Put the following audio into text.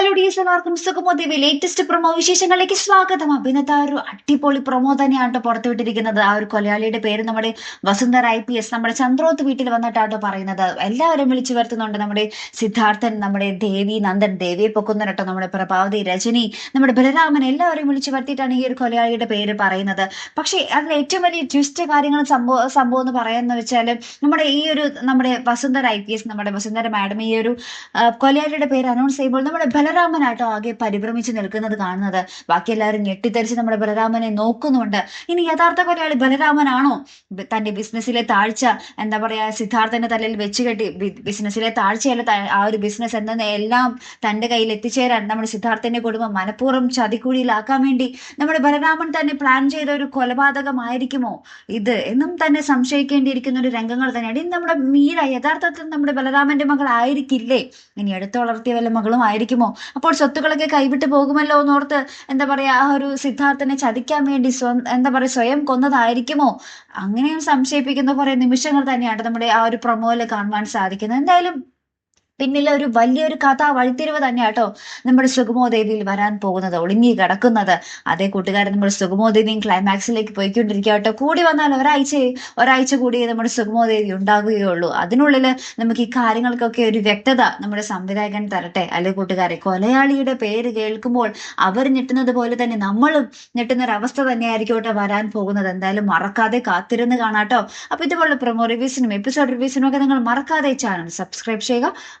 Hello ഡിയസ് എല്ലാവർക്കും സുഖമോ ദേവി latest promo വിശേഷങ്ങളിലേക്ക് സ്വാഗതം. അഭിനത ഒരു അടിപൊളി പ്രൊമോ തന്നെയാണ് കേട്ടോ പുറത്തുവിട്ടിരിക്കുന്നത്. ആ ഒരു കൊലയാളിയുടെ പേര് നമ്മുടെ വസുന്ധര ഐ പി എസ് നമ്മുടെ ചന്ദ്രോത്ത് വീട്ടിൽ വന്നിട്ടാട്ടോ പറയുന്നത്. എല്ലാവരും വിളിച്ചു വരുത്തുന്നുണ്ട് നമ്മുടെ സിദ്ധാർത്ഥൻ നമ്മുടെ ദേവി നന്ദൻ ദേവിയെ പൊക്കുന്നുണ്ടോ നമ്മുടെ പ്രഭാവതി രജനി നമ്മുടെ ബലരാമൻ. എല്ലാവരെയും വിളിച്ചു വരുത്തിയിട്ടാണ് ഈ ഒരു കൊലയാളിയുടെ പേര് പറയുന്നത്. പക്ഷേ അതിൽ ഏറ്റവും വലിയ ട്വിസ്റ്റ് കാര്യങ്ങൾ സംഭവം സംഭവം എന്ന് പറയാന്ന് വെച്ചാൽ നമ്മുടെ ഈ ഒരു നമ്മുടെ വസുന്ധര ഐ പി എസ് നമ്മുടെ വസുന്ധര മാഡം ഈ ഒരു കൊലയാളിയുടെ പേര് അനൗൺസ് ചെയ്യുമ്പോൾ നമ്മുടെ ബലരാമനാട്ടോ ആകെ പരിഭ്രമിച്ച് നിൽക്കുന്നത് കാണുന്നത്. ബാക്കി എല്ലാവരും ഞെട്ടിത്തെറിച്ച് നമ്മുടെ ബലരാമനെ നോക്കുന്നുണ്ട്. ഇനി യഥാർത്ഥ കൊലയാളി ബലരാമനാണോ? തന്റെ ബിസിനസ്സിലെ താഴ്ച എന്താ പറയാ സിദ്ധാർത്ഥന്റെ തലയിൽ വെച്ച് കെട്ടി ബിസിനസ്സിലെ താഴ്ചയല്ല ആ ഒരു ബിസിനസ് എന്ന എല്ലാം തന്റെ കയ്യിൽ എത്തിച്ചേരാൻ നമ്മുടെ സിദ്ധാർത്ഥന്റെ കുടുംബം മനഃപൂർവം ചതിക്കുഴിയിലാക്കാൻ വേണ്ടി നമ്മുടെ ബലരാമൻ തന്നെ പ്ലാൻ ചെയ്ത ഒരു കൊലപാതകമായിരിക്കുമോ? ഇത് എന്നും തന്നെ സംശയിക്കേണ്ടിയിരിക്കുന്ന ഒരു രംഗങ്ങൾ തന്നെയാണ്. ഇനി നമ്മുടെ മീര യഥാർത്ഥത്തിൽ നമ്മുടെ ബലരാമന്റെ മകൾ ആയിരിക്കില്ലേ ഇനി എടുത്തു വളർത്തിയ വല്ല മകളും ആയിരിക്കുമോ? അപ്പോൾ സ്വത്തുക്കളൊക്കെ കൈവിട്ട് പോകുമല്ലോ എന്നോർത്ത് എന്താ പറയാ ആ ഒരു സിദ്ധാർത്ഥനെ ചതിക്കാൻ വേണ്ടി സ്വ എന്താ പറയാ സ്വയം കൊന്നതായിരിക്കുമോ? അങ്ങനെയും സംശയിപ്പിക്കുന്ന കുറേ നിമിഷങ്ങൾ തന്നെയാണ് നമ്മുടെ ആ ഒരു പ്രൊമോയിൽ കാണുവാൻ സാധിക്കുന്നത്. എന്തായാലും പിന്നിലെ ഒരു വലിയൊരു കഥ വഴിത്തിരിവ് തന്നെയാട്ടോ നമ്മുടെ സുഗമോദേവിയിൽ വരാൻ പോകുന്നത്. ഒളിഞ്ഞി കിടക്കുന്നത്. അതേ കൂട്ടുകാരൻ നമ്മുടെ സുഗമോദേവിയും ക്ലൈമാക്സിലേക്ക് പോയിക്കൊണ്ടിരിക്കുക കേട്ടോ കൂടി വന്നാൽ ഒരാഴ്ച ഒരാഴ്ച കൂടി നമ്മുടെ സുഗമോദേവി ഉണ്ടാകുകയുള്ളൂ. അതിനുള്ളിൽ നമുക്ക് ഈ കാര്യങ്ങൾക്കൊക്കെ ഒരു വ്യക്തത നമ്മുടെ സംവിധായകൻ തരട്ടെ. അല്ലെ കൂട്ടുകാരെ? കൊലയാളിയുടെ പേര് കേൾക്കുമ്പോൾ അവർ ഞെട്ടുന്നത് പോലെ തന്നെ നമ്മളും ഞെട്ടുന്ന ഒരു അവസ്ഥ തന്നെയായിരിക്കും കേട്ടോ വരാൻ പോകുന്നത്. എന്തായാലും മറക്കാതെ കാത്തിരുന്ന് കാണാട്ടോ. അപ്പൊ ഇതുപോലുള്ള പ്രൊമോ റിവ്യൂസിനും എപ്പിസോഡ് റിവ്യൂസിനും ഒക്കെ നിങ്ങൾ മറക്കാതെ ചാനൽ സബ്സ്ക്രൈബ് ചെയ്യുക.